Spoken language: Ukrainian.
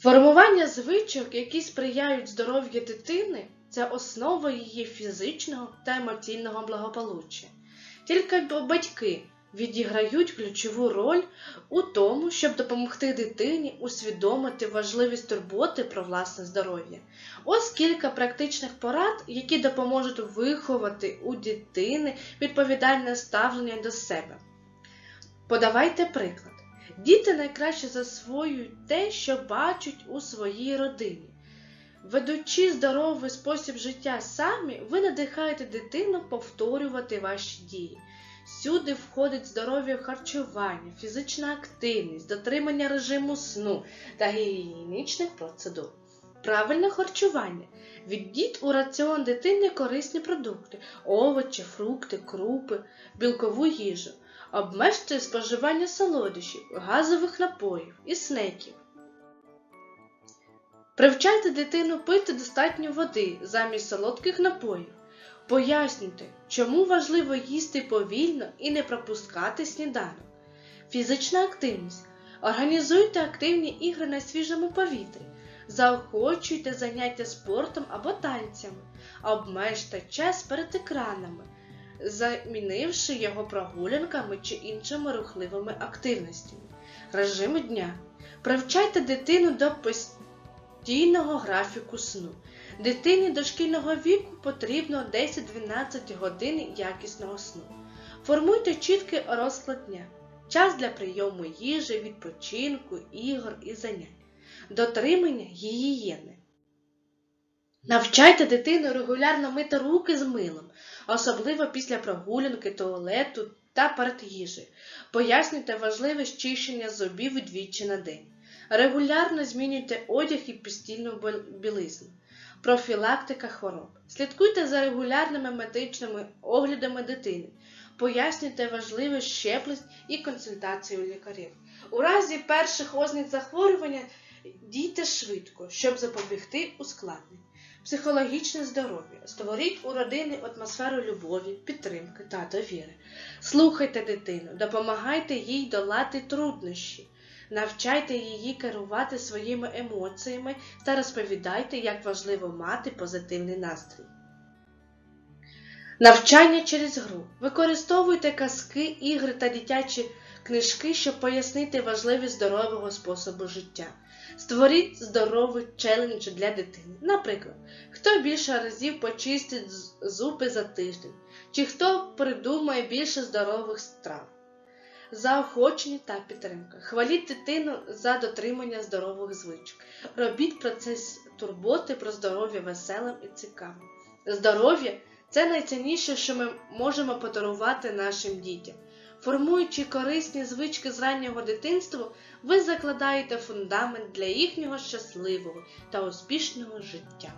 Формування звичок, які сприяють здоров'ю дитини, це основа її фізичного та емоційного благополуччя. Тільки батьки відіграють ключову роль у тому, щоб допомогти дитині усвідомити важливість турботи про власне здоров'я. Ось кілька практичних порад, які допоможуть виховати у дитини відповідальне ставлення до себе. Подавайте приклад. Діти найкраще засвоюють те, що бачать у своїй родині. Ведучи здоровий спосіб життя самі, ви надихаєте дитину повторювати ваші дії. Сюди входить здоров'я харчування, фізична активність, дотримання режиму сну та гігієнічних процедур. Правильне харчування. Введіть у раціон дитини корисні продукти, овочі, фрукти, крупи, білкову їжу. Обмежте споживання солодощів, газових напоїв і снеків. Привчайте дитину пити достатньо води замість солодких напоїв. Пояснюйте, чому важливо їсти повільно і не пропускати сніданок. Фізична активність. Організуйте активні ігри на свіжому повітрі. Заохочуйте заняття спортом або танцями. Обмежте час перед екранами, замінивши його прогулянками чи іншими рухливими активностями. Режим дня. Привчайте дитину до постійного графіку сну. Дитині дошкільного віку потрібно 10-12 годин якісного сну. Формуйте чіткий розклад дня, час для прийому їжі, відпочинку, ігор і занять, дотримання гігієни. Навчайте дитину регулярно мити руки з милом, особливо після прогулянки, туалету та перед їжею. Пояснюйте важливість чищення зубів двічі на день. Регулярно змінюйте одяг і постільну білизну. Профілактика хвороб. Слідкуйте за регулярними медичними оглядами дитини. Пояснюйте важливість щеплень і консультації у лікарів. У разі перших ознак захворювання дійте швидко, щоб запобігти ускладнень. Психологічне здоров'я. Створіть у родини атмосферу любові, підтримки та довіри. Слухайте дитину, допомагайте їй долати труднощі. Навчайте її керувати своїми емоціями та розповідайте, як важливо мати позитивний настрій. Навчання через гру. Використовуйте казки, ігри та дитячі книжки, щоб пояснити важливість здорового способу життя. Створіть здоровий челендж для дитини. Наприклад, хто більше разів почистить зуби за тиждень, чи хто придумає більше здорових страв. Заохочення та підтримка. Хваліть дитину за дотримання здорових звичок. Робіть процес турботи про здоров'я веселим і цікавим. Здоров'я це найцінніше, що ми можемо подарувати нашим дітям. Формуючи корисні звички з раннього дитинства, ви закладаєте фундамент для їхнього щасливого та успішного життя.